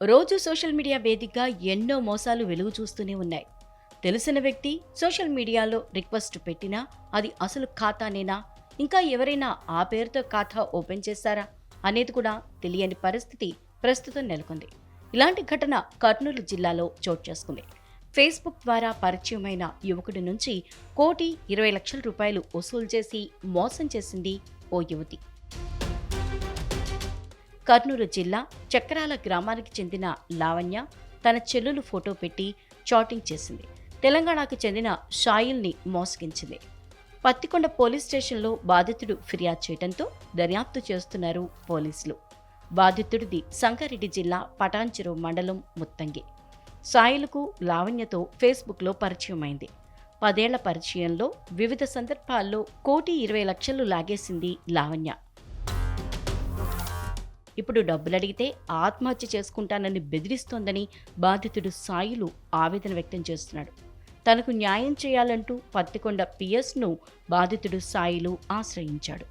రోజు social media వేదికగా ఎన్నో మోసాలు వెలుగు చూస్తూనే ఉన్నాయి. తెలిసిన వ్యక్తి సోషల్ మీడియాలో రిక్వెస్ట్ పెట్టినా అది అసలు ఖాతానేనా? ఇంకా ఎవరైనా ఆ పేరుతో ఖాతా ఓపెన్ చేస్తారా? అనేది కూడా తెలియని పరిస్థితి ప్రస్తుతం నెలకొంది. ఇలాంటి ఘటన కర్నూలు జిల్లాలో చోటు చేసుకుంది. ఫేస్బుక్ ద్వారా పరిచయమైన యువకుడి నుంచి కోటి ఇరవై లక్షల రూపాయలు వసూలు చేసి మోసం చేసింది ఓ యువతి. కర్నూలు జిల్లా చక్రాల గ్రామానికి చెందిన లావణ్య తన చెల్లులు ఫోటో పెట్టి చాటింగ్ చేసింది. తెలంగాణకు చెందిన షాయిల్ని మోసగించింది. పత్తికొండ పోలీస్ స్టేషన్లో బాధితుడు ఫిర్యాదు చేయడంతో దర్యాప్తు చేస్తున్నారు పోలీసులు. బాధితుడిది సంగారెడ్డి జిల్లా పటాన్చెరు మండలం ముత్తంగి. సాయిలకు లావణ్యతో ఫేస్బుక్లో పరిచయమైంది. పదేళ్ళ పరిచయంలో వివిధ సందర్భాల్లో కోటి ఇరవై లక్షలు లాగేసింది లావణ్య. ఇప్పుడు డబ్బులు అడిగితే ఆత్మహత్య చేసుకుంటానని బెదిరిస్తోందని బాధితుడు సాయిలు ఆవేదన వ్యక్తం చేస్తున్నాడు. తనకు న్యాయం చేయాలంటూ పత్తికొండ పిఎస్ను బాధితుడు సాయిలు ఆశ్రయించాడు.